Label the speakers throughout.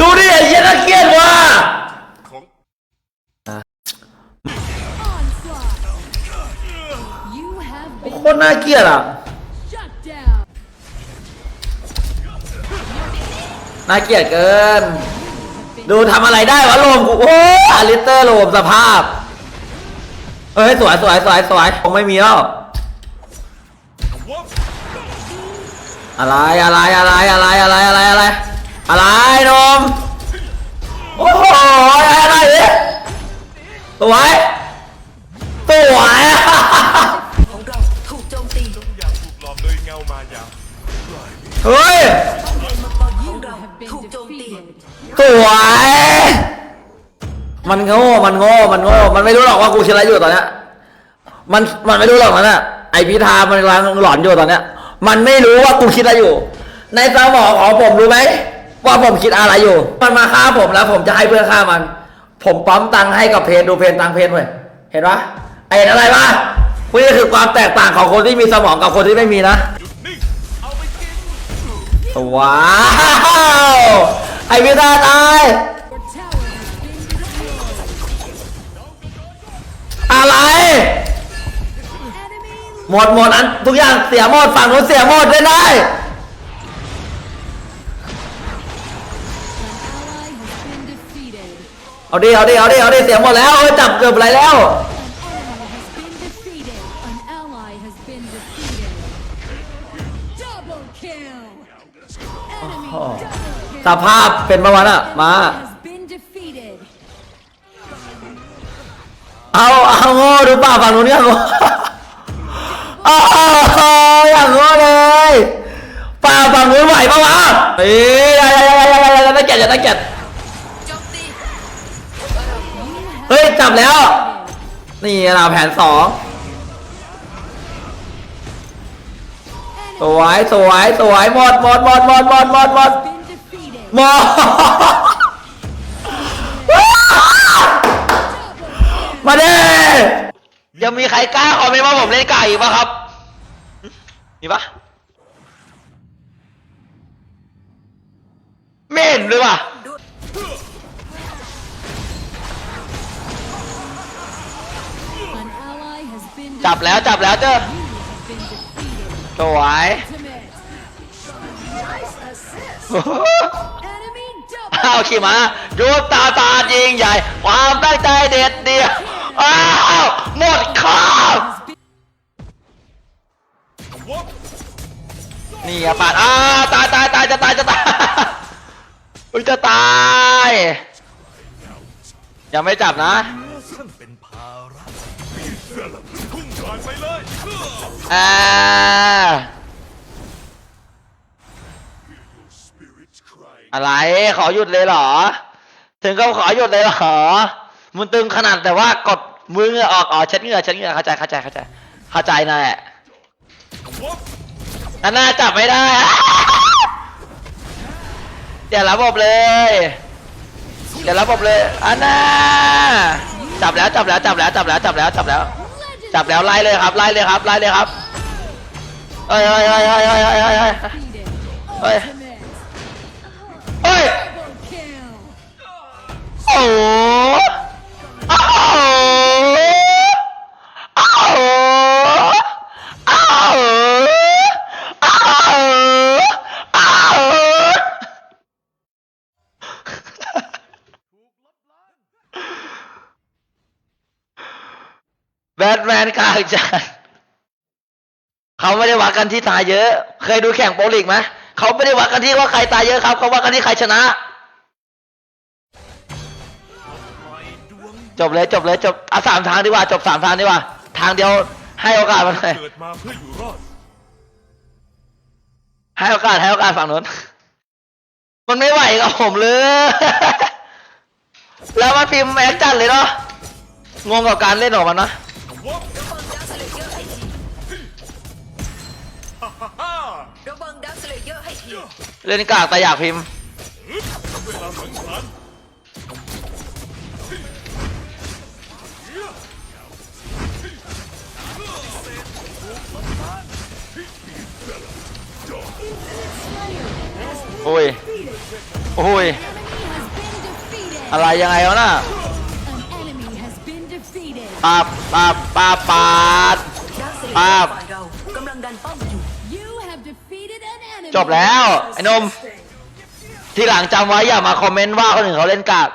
Speaker 1: ดูดิไอ้เหี้น่าเกลียดว่ะคนน่าเกลียดอะน่าเกลียดเกิน ดูทำอะไรได้วะโลมกูโอ้อลิเตอร์โลมสภาพเฮ้ยสวยสวยสวยสวยคงไม่มีแล้ว อะไรอะไรอะไรอะไรอะไรอะไร เงา
Speaker 2: มา
Speaker 3: ยา
Speaker 1: เฮ้ย
Speaker 2: ของเรา
Speaker 4: Have been
Speaker 2: ถูกโจมตี
Speaker 4: defeated.
Speaker 1: สวย มันโง่ มันโง่ มันโง่ มันไม่รู้หรอกว่ากูชนะอยู่ตอนเนี้ย มัน มันไม่รู้หรอกนั่นน่ะไอพิธา มันกำลังหลอนอยู่ตอนเนี้ย มันไม่รู้ว่ากูคิดอะไรอยู่ ในสมองของผมรู้ไหมว่าผมคิดอะไรอยู่ มันมาฆ่าผมแล้ว ผมจะให้เพื่อนฆ่ามัน ผมปั๊มตังค์ให้กับเพนดูเพนตังค์เพนเว้ยเห็นปะไอเห็นอะไรปะ นี่คือความแตกต่างของคนที่มีสมองกับคนที่ไม่มีนะว้าวไอพิธาตายอะไร หมดหมดอันทุกอย่างเสียหมดฝั่งนู้นเสียหมดได้ได้เอาดิเอาดิเอาดิเอาดิเสียหมดแล้วจับเกือบไรแล้ว สภาพเป็นประวันอะมา เอา เอาโง่ดูป่าฝั่งนู้นเนี่ยโง่เอาอย่างโง่เลยป่าฝั่งนู้นไหวปะวะเอ้ยอย่าอย่าอย่าอย่าอย่าอย่าตะเกียบอย่าตะเกียบเฮ้ยจับแล้ว นี่เราแผนสอง สวยสวยสวยหมดหมดหมดหมดหมดหมดหมดหมดมาเดิยังมีใครกล้าคอมเมนต์ว่าผมเล่นไก่อีกปะครับ มีปะไม่เห็นเลยว่ะ
Speaker 2: ด้วย
Speaker 4: An ally has been
Speaker 1: จับแล้วจับแล้วเจ้า สวย อ้าวขี่มาดูตาตายิงใหญ่ ความตั้งใจเด็ดเดียว อ้าวหมดข้า
Speaker 3: บ
Speaker 1: นี่อะปาดอ้าตายตายตายจะตายจะตายอุ้ยจะตาย ยังไม่จับนะ
Speaker 3: เป็นภาระพุ่
Speaker 1: อ่า อะไรขอหยุดเลยเหรอ ถึงก็ขอหยุดเลยเหรอมึงตึงขนาดแต่ว่ากดมือเหงื่อออกอ๋อเช็ดเหงื่อเช็ดเหงื่อเข้าใจเข้าใจเข้าใจ เข้าใจนะแหละอันน่าจับไม่ได้ เดี๋ยวระบบเลย เดี๋ยวระบบเลยอันน่าจับแล้วจับแล้วจับแล้วจับแล้วจับแล้วจับแล้ว จับแล้วไล่เลยครับไล่เลยครับไล่เลยครับเฮ้ยเฮ้ยเฮ้ยเฮ้ยเฮ้ยเฮ้ยเฮ้ย แบทแมนกลางใจเขาไม่ได้วัดกันที่ตายเยอะ เคยดูแข่งโปรลีกไหมเขาไม่ได้วัดกันที่ว่าใครตายเยอะครับเขาวัดกันที่ใครชนะ จบเลยจบเลยจบเอาสามทางดีกว่า จบสามทางดีกว่า ทางเดียวให้โอกาสมันเลย
Speaker 3: เกิดมาเพื่ออยู่รอด
Speaker 1: ให้โอกาสให้โอกาสฝั่งนู้น มันไม่ไหวกับผมเลย แล้วมันพิมพ์แอคจัดเลยเนาะ งงกับการเล่นของมันนะ
Speaker 3: วับ
Speaker 2: ระเบิงดาวสเลเยอร์ให้ที
Speaker 3: ฮ่าฮ่าฮ่า
Speaker 2: ระเบิงดาวสเลเยอร์ให้ที
Speaker 1: เล่นกากแต่อยากพิมพ์
Speaker 3: เวลาสังหาร
Speaker 1: โอ้ย โอ้ย
Speaker 4: Enemy has been defeated.
Speaker 1: อะไรยังไงวะน่ะ
Speaker 4: An enemy has been defeated.
Speaker 1: ปาบปาบปาบปาด
Speaker 2: ดาร์คสเล
Speaker 1: ปา
Speaker 2: เยอ
Speaker 1: บ
Speaker 2: ร์ฝ่ายเรากำลังดันป้อมอยู่
Speaker 4: You have defeated an enemy.
Speaker 1: จบแล้ว ไอ้หนม ที่หลังจำไว้อย่ามาคอมเมนต์ว่าคนอื่นเขาเล่นกาก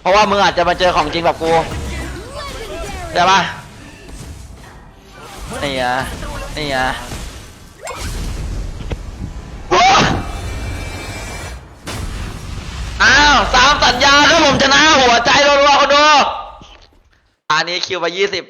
Speaker 1: เพราะว่ามึงอาจจะมาเจอของจริงแบบกู
Speaker 4: Legendary.
Speaker 1: ใช่ปะนี่อะนี่อะ สัญญาครับผมชนะหัวใจรัวๆคนดูอันนี้คิวไปยี่สิบ